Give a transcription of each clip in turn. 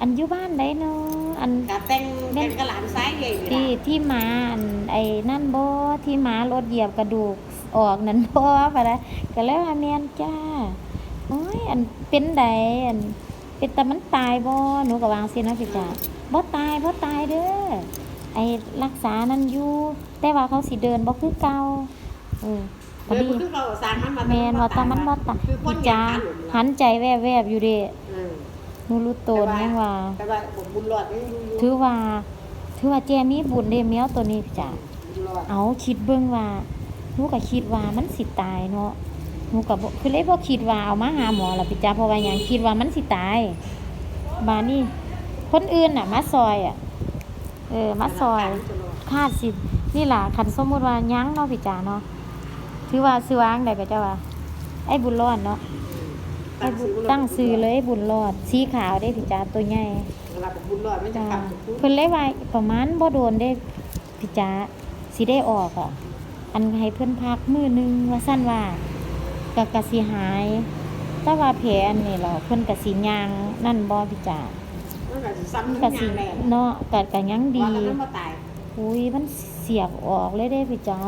อันอยู่บ้านได้เนาะอันกับแต่งแต่งกระหลานซ้ายใหญ่นี่ที่ล่ะที่หมาอันไอ้นั่นบ่ที่หมารถเหยียบกระดูกออกนั่นบ่ปะนะก็เลยว่าแม่นจ้าโอ้ยอันเป็นไดอันเป็นแต่มันตายบ่หนูก็วางสิเนาะพี่จ๋าบ่ตายบ่ตายเด้อไอ้รักษานั่นอยู่แต่ว่าเขาสิเดินบ่คือเก่าเออพอเดินดีคือเราสร้างมันมาแม่นว่าแต่มันบ่ตายคือคนพี่อยาจ๋ากทานหลุมหันใจแวบๆอยู่เด้เออ หนูรู้ตนยังว่า แต่ว่าผมบุญรอดยังอยู่ถือว่า ถือว่าแจมีบุญเด้แมวตัวนี้พี่จ๋าบุญรอดเอาคิดเบิ่งว่าหนูก็คิดว่ามันสิตายเนาะหนูก็บ่คือเลยบ่คิดว่าเอามาหาหมอล่ะพี่จ๋าเพราะว่าหยังคิดว่ามันสิตายบาดนี้คนอื่นน่ะ มาซอยอะ เออ มาซอยคาดสิ นี่ล่ะคันสมมุติว่ายังเนาะพี่จ๋าเนาะถือว่าซื้อวางได้ก็เจ้าว่า ไอ้บุญรอดเนาะ ไอ้บุญตั้งซื้อเลยไอ้บุญรอดสีขาวได้พี่จ๋าตัวใหญ่เวลาบุญรอดไม่จะจ้าขับทุกเพิ่นเลยว่าประมาณบ่โดนได้พี่จ๋าสิได้ออกอะ อันให้เพิ่นพักมื้อหนึงว่าซั่นว่าก็กะสิหาย แต่ว่าแผลอันนี้เหรอเพิ่นก็สิย่างนั่นบ่พี่จ๋ามันก็สิซ้ำก็ทุกอสิย่างแหละเนาะก็ก็ยังดี ว่าแล้วมันบ่ตาย อุ้ยมันเสียบออกเลยเด้พี่จ๋า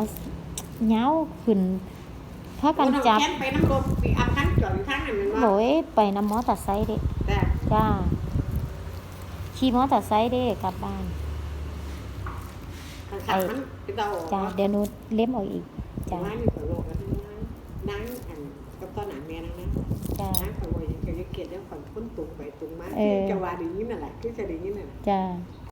เหงาขึ้น พากันจับโอ้ำแค้นไปน้ำรถปีอัพทั้งจอดอยู่ทั้งนั้นแมันว่าโอยไปนำมอเตอร์ไซค์เด้แต่จ้าขี่มอเตอร์ไซค์เด้กลับบ้านขันขันมันไปเดาออกจ้าว่าเดี๋ยวหนูเล็มเอาอีกจ้านั่งอยู่กับโลกแล้วนั่งอันกับตอนหนังแม่นั่งนะจ้านั่งคอยว่ายังจะเกลียดเรื่องความพ้นตุกไปตุกมาเออจะว่าดีนี้นั่นแหละคือจะดีนี้นั่นแหละจ้า